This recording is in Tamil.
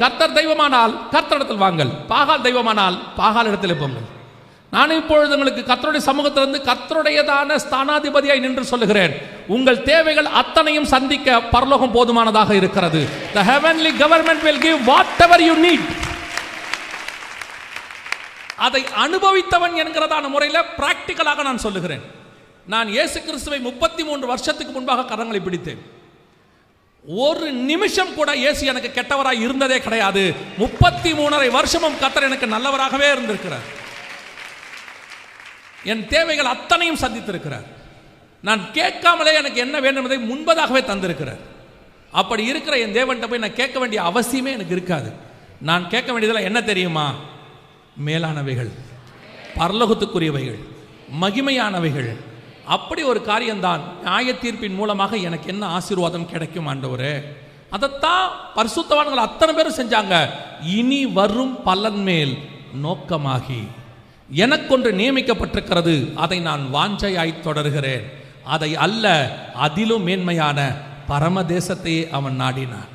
கர்த்தர் தெய்வமானால் கர்த்தரிடத்தில் வாங்கள் பாகால் தெய்வமானால் பாகால் இடத்தில் போங்கள். நான் இப்பொழுது உங்களுக்கு கர்த்தருடைய சமூகத்திலிருந்து கர்த்தருடையதான ஸ்தானாதிபதியாய் நின்று சொல்லுகிறேன். உங்கள் தேவைகள் அத்தனையும் சந்திக்க பரலோகம் போதுமானதாக இருக்கிறது. The heavenly government will give whatever you need அதை அனுபவித்தவன் என்கிறதான முறையில் பிராக்டிக்கலாக நான் சொல்லுகிறேன். நான் இயேசு கிறிஸ்துவை முப்பத்தி மூன்று வருஷத்துக்கு முன்பாக கரங்களை பிடித்தேன். ஒரு நிமிஷம் கூட இயேசு எனக்கு கெட்டவராக இருந்ததே கிடையாது. முப்பத்தி மூணரை வருஷமும் கத்தர் எனக்கு நல்லவராகவே இருந்திருக்கிறார். என் தேவைகள் அத்தனையும் சந்தித்திருக்கிறார். நான் கேட்காமலே எனக்கு என்ன வேண்டும் என்பதை முன்பதாகவே தந்திருக்கிறார். அப்படி இருக்கிற என் தேவன்கிட்ட போய் நான் கேட்க வேண்டிய அவசியமே எனக்கு இருக்காது. நான் கேட்க வேண்டியதெல்லாம் என்ன தெரியுமா? மேலானவைகள் பரலோகத்துக்குரியவைகள் மகிமையானவைகள் அப்படி ஒரு காரியம்தான் நியாய தீர்ப்பின் மூலமாக எனக்கு என்ன ஆசீர்வாதம் கிடைக்கும் ஆண்டவரே? அதைத்தான் பரிசுத்தவான்கள் அத்தனை பேரும் செஞ்சாங்க. இனி வரும் பலன் மேல் நோக்கமாகி. எனக்கொன்று நியமிக்கப்பட்டிருக்கிறது. அதை நான் வாஞ்சையாய் தொடர்கிறேன். அதை அல்ல அதிலும் மேன்மையான பரமதேசத்தையே அவன் நாடினான்.